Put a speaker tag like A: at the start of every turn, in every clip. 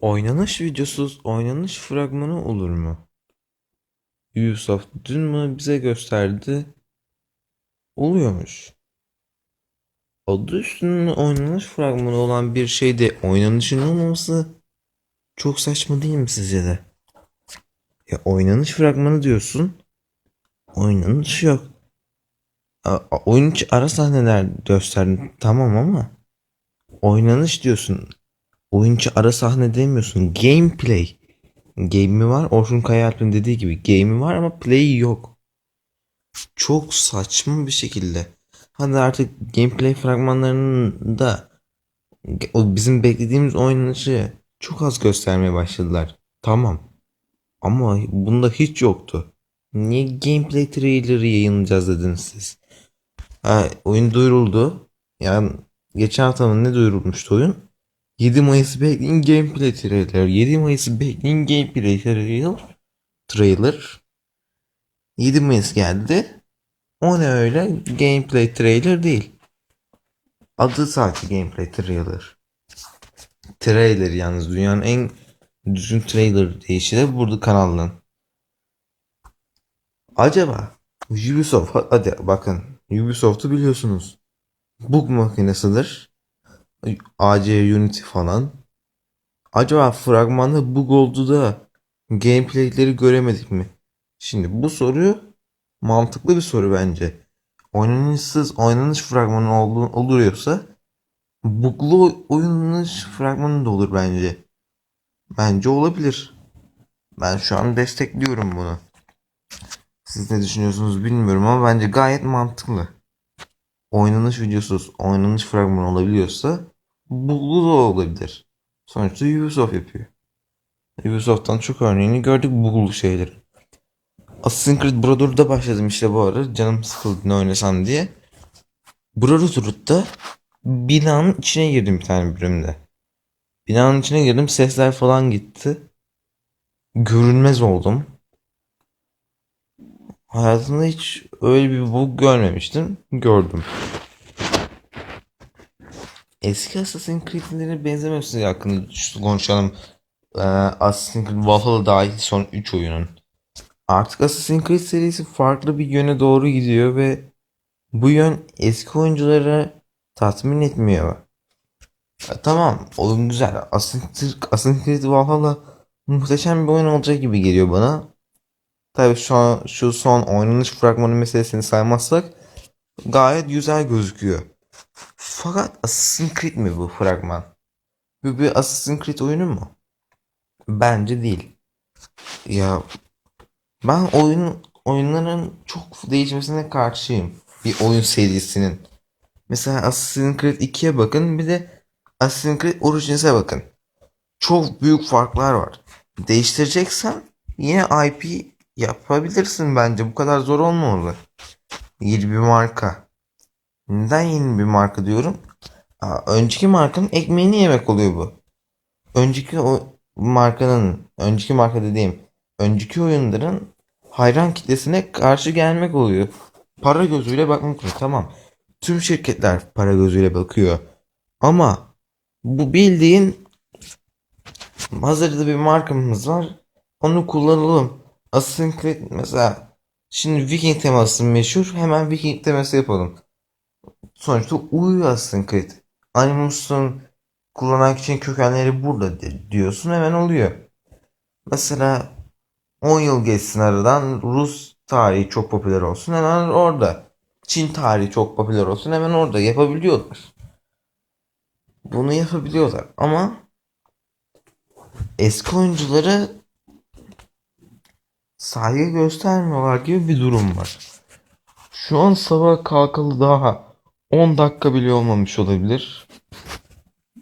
A: Oynanış videosuz oynanış fragmanı olur mu? Ubisoft dün mü bize gösterdi? Oluyormuş. Adı üstünde oynanış fragmanı olan bir şeyde oynanışın olmaması çok saçma değil mi sizce de? Ya oynanış fragmanı diyorsun. Oynanış yok. A- oyun içi ara sahneler gösterdin tamam ama oynanış diyorsun. Oyun içi ara sahne demiyorsun. Gameplay. Game'i var. Orhun Kayalp'in dediği gibi game'i var ama play'i yok. Çok saçma bir şekilde. Hadi artık gameplay fragmanlarında o bizim beklediğimiz oynanışı çok az göstermeye başladılar. Tamam. Ama bunda hiç yoktu. Niye gameplay trailer'ı yayınlayacağız dediniz siz? Ha, oyun duyuruldu. Yani geçen hafta ne duyurulmuştu oyun? 7 Mayıs bekleyin gameplay trailer. 7 Mayıs bekleyin gameplay trailer. Trailer. 7 Mayıs geldi. O ne öyle? Gameplay trailer değil. Adı sadece gameplay trailer. Trailer yalnız dünyanın en düzgün trailer deyişi de burada kanalın. Acaba Ubisoft hadi bakın Ubisoft'u biliyorsunuz. Bug makinesidir. AC Unity falan. Acaba fragmanda bug oldu da gameplayleri göremedik mi? Şimdi bu soru mantıklı bir soru bence. Oynanışsız oynanış fragmanı ol- oluyorsa buglu oynanış fragmanı da olur bence. Bence olabilir. Ben şu an destekliyorum bunu. Siz ne düşünüyorsunuz bilmiyorum ama bence gayet mantıklı. Oynanış videosuz oynanış fragmanı olabiliyorsa buglu da olabilir. Sonuçta Ubisoft yapıyor. Ubisoft'tan çok örneğini gördük buglu şeyleri. Assassin's Creed Brotherhood'da başladım işte bu ara. Canım sıkıldı ne oynasam diye. Brotherhood'da binanın içine girdim bir tane bölümde. Binanın içine girdim sesler falan gitti. Görünmez oldum. Hayatımda hiç öyle bir bug görmemiştim. Gördüm. Eski Assassin's Creed'lere benzememesi hakkında konuşalım. Ee, Assassin's Creed Valhalla dahil son 3 oyunun. Artık Assassin's Creed serisi farklı bir yöne doğru gidiyor ve bu yön eski oyuncuları tatmin etmiyor. Ya tamam oyun güzel. Assassin's Creed Valhalla muhteşem bir oyun olacak gibi geliyor bana. Tabii şu an şu son oynanış fragmanı meselesini saymazsak gayet güzel gözüküyor. Fakat Assassin's Creed mi bu fragman? Bu bir Assassin's Creed oyunu mu? Bence değil. Ya ben oyun oyunların çok değişmesine karşıyım. Bir oyun serisinin. Mesela Assassin's Creed 2'ye bakın bir de Assassin's Creed Origins'e bakın. Çok büyük farklar var. Değiştireceksen yine IP yapabilirsin bence. Bu kadar zor olmamalı. Yeni bir marka. Neden yeni bir marka diyorum? Aa, önceki markanın ekmeğini yemek oluyor bu. Önceki o markanın, önceki marka dediğim, önceki oyunların hayran kitlesine karşı gelmek oluyor. Para gözüyle bakmak oluyor. Tamam. Tüm şirketler para gözüyle bakıyor. Ama bu bildiğin hazırda bir markamız var. Onu kullanalım. Creed mesela şimdi Viking teması meşhur. Hemen Viking teması yapalım. Sonuçta uyuyor Creed. Animus'un kullanan kişinin kökenleri burada di- diyorsun hemen oluyor. Mesela 10 yıl geçsin aradan Rus tarihi çok popüler olsun hemen orada. Çin tarihi çok popüler olsun hemen orada yapabiliyorlar. Bunu yapabiliyorlar ama eski oyuncuları saygı göstermiyorlar gibi bir durum var. Şu an sabah kalkalı daha 10 dakika bile olmamış olabilir.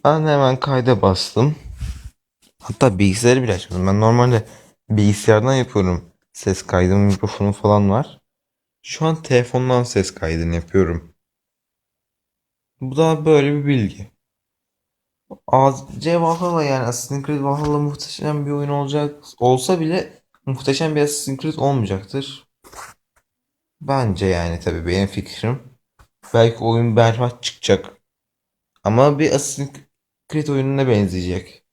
A: Ben hemen kayda bastım. Hatta bilgisayarı bile açmadım. Ben normalde bilgisayardan yapıyorum. Ses kaydı mikrofonu falan var. Şu an telefondan ses kaydını yapıyorum. Bu da böyle bir bilgi. AC Valhalla yani Assassin's Creed Valhalla muhteşem bir oyun olacak olsa bile muhteşem bir Assassin's Creed olmayacaktır. Bence yani tabii benim fikrim. Belki oyun berbat çıkacak. Ama bir Assassin's Creed oyununa benzeyecek.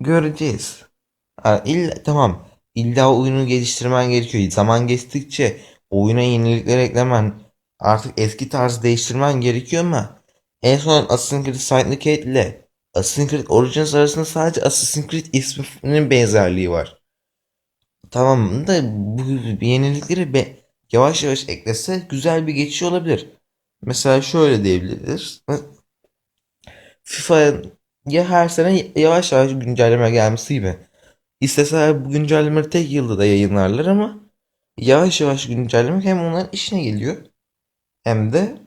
A: göreceğiz. Ha, illa, tamam. İlla oyunu geliştirmen gerekiyor. Zaman geçtikçe oyuna yenilikler eklemen, artık eski tarzı değiştirmen gerekiyor ama en son Assassin's Creed Syndicate ile Assassin's Creed Origins arasında sadece Assassin's Creed isminin benzerliği var. Tamam da bu yenilikleri be, yavaş yavaş eklese güzel bir geçiş olabilir. Mesela şöyle diyebiliriz. FIFA'ya her sene yavaş yavaş güncelleme gelmesi gibi. İsteseler bu güncellemeleri tek yılda da yayınlarlar ama yavaş yavaş güncellemek hem onların işine geliyor hem de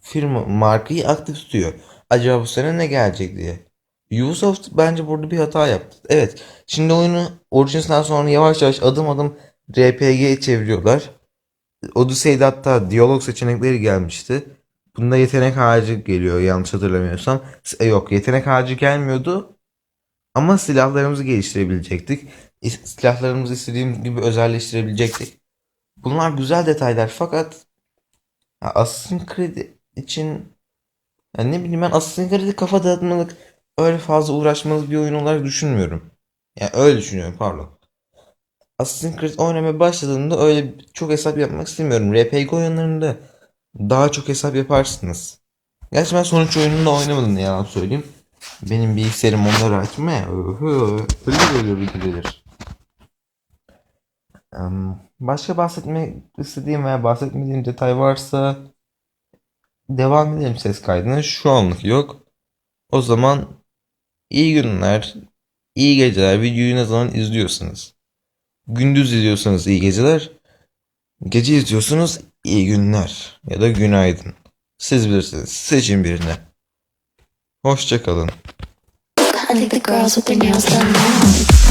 A: firma markayı aktif tutuyor. Acaba bu sene ne gelecek diye. Ubisoft bence burada bir hata yaptı. Evet, şimdi oyunu Origins'ten sonra yavaş yavaş adım adım RPG'ye çeviriyorlar. Odyssey'de hatta diyalog seçenekleri gelmişti. Bunda yetenek ağacı geliyor yanlış hatırlamıyorsam. E, yok yetenek ağacı gelmiyordu. Ama silahlarımızı geliştirebilecektik. Silahlarımızı istediğimiz gibi özelleştirebilecektik. Bunlar güzel detaylar fakat Assassin's Creed için ya ne bileyim ben Assassin's Creed'i kafa dağıtmalık öyle fazla uğraşmalık bir oyun olarak düşünmüyorum. Yani öyle düşünüyorum pardon. Assassin's Creed oynamaya başladığında öyle çok hesap yapmak istemiyorum. RPG oyunlarında daha çok hesap yaparsınız. Gerçi ben sonuç oyununda oynamadım ne yalan söyleyeyim. Benim bilgisayarım onları açmaya öyle böyle bildirir. Em, Başka bahsetmek istediğim veya bahsetmediğim detay varsa devam edelim ses kaydına. Şu anlık yok. O zaman iyi günler, iyi geceler. Videoyu ne zaman izliyorsanız. Gündüz izliyorsanız iyi geceler. Gece izliyorsunuz iyi günler ya da günaydın. Siz bilirsiniz. Seçin birini. Hoşça kalın.
B: I think the girls with their nails done now.